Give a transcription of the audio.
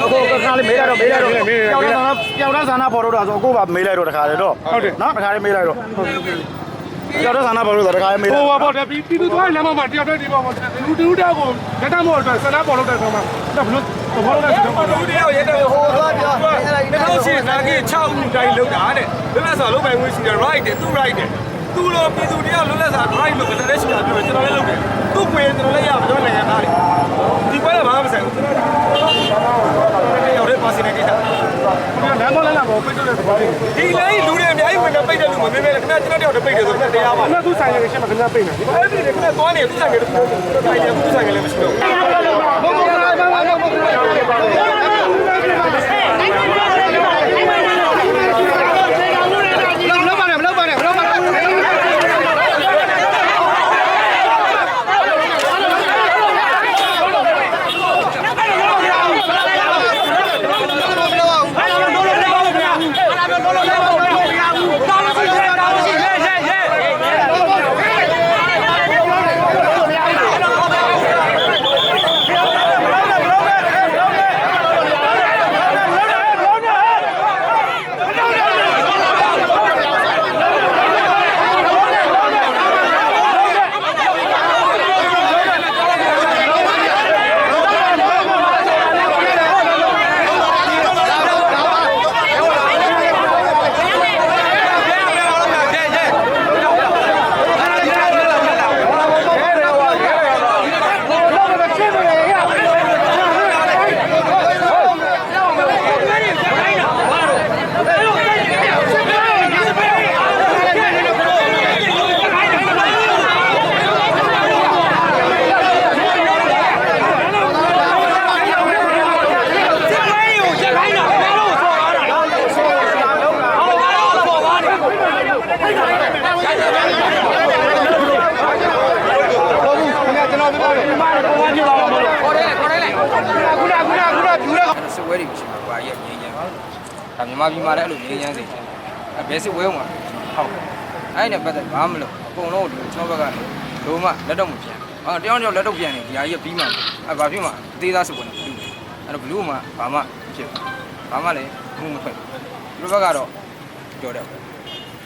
နော်အခုခါလေးမေးလိုက်တော့မေးလိုက်တော့တယောက်တည်းဆန္ဒတယောက်တည်းဆန္ဒပေါ်တော့တာဆိုအခုပါမေးလိုက်တော့တခါလေတော့ဟုတ်တယ်နော်တခါလေးမေးလိုက်တော့တယောက်တည်းဆန္ဒပေါ်လို့တခါလေးမေးဟိုလိုက်ပါပေါ့ပြည်ပြည်သူသွားလမ်းမမှာတယောက်တည်းဒီပေါ့လူတူတောက်ကိုလက်ထမောအတွက်ဆန္ဒပေါ်လို့တဲ့ဆိုမှဒါဘလို့ဘောလုံးနဲ့ဆိုတော့လူတယောက်ရဲတော့ဟိုသွားပြော2008နာကြီး6ဦးတိုင်းလောက်တာတဲ့လွတ်လပ်စွာလုပ်ပိုင်ခွင့်ရှိတယ် right တယ်သူ right တယ်သူလိုပြည်သူတယောက်လွတ်လပ်စွာ right လို့ကျွန်တော်လည်းရှိတာပြောတယ်ကျွန်တော်လည်းလုပ်တယ်သူ့ကိုယ်ကျွန်တော်လည်းရပါတော့နိုင်ငံသားတွေဒီပွဲကဘာမှမဆိုင်ဘူးကျွန်တော်ရောက်တဲ့ပါ စီနေကိစ္စလမ်းမလမ်းလာပေါ်ပိတ်တဲ့သဘောလေးဒီလိုလူတွေအများကြီးဝင်နေပိတ်တယ်လို့မမေးမဲလေခင်ဗျာကျွန်တော်တယောက်တည်းပိတ်တယ်ဆိုတော့တရားပါအဲ့ဒါသူဆိုင်ရဲ့ရှင်းမှာခင်ဗျာပိတ်နေဒီအဲ့ဒီလေခင်ဗျာသွားနေသူဆိုင်ကလေးတိုင်တယ်သူဆိုင်ကလေးမရှိတော့ဘူး ပွဲတွေမရှိမှာကွာရဲ့ငြိမ်းချမ်းဒါမြန်မာပြည်မှာလည်းအဲ့လိုငြိမ်းချမ်းစေချင်တယ်ဘယ်စစ်ပွဲမှာဟုတ်အဲ့နဲ့ပတ်သက်ဘာမှမလုပ်အကုန်လုံးကျွန်တော်ဘက်ကလုံးဝလက်တော့မပြန်အော်တယောက်တယောက်လက်တော့ပြန်နေဒီဟာကြီးပြီးမှအဲ့ဘာဖြစ်မှာအသေးသားစစ်ပွဲနဲ့ပြီးအဲ့တော့ဘလူးမှာဘာမှဖြစ်ဘာမှလည်းဘူးမထွက်ဘူးဘလူးဘက်ကတော့ပြောတယ်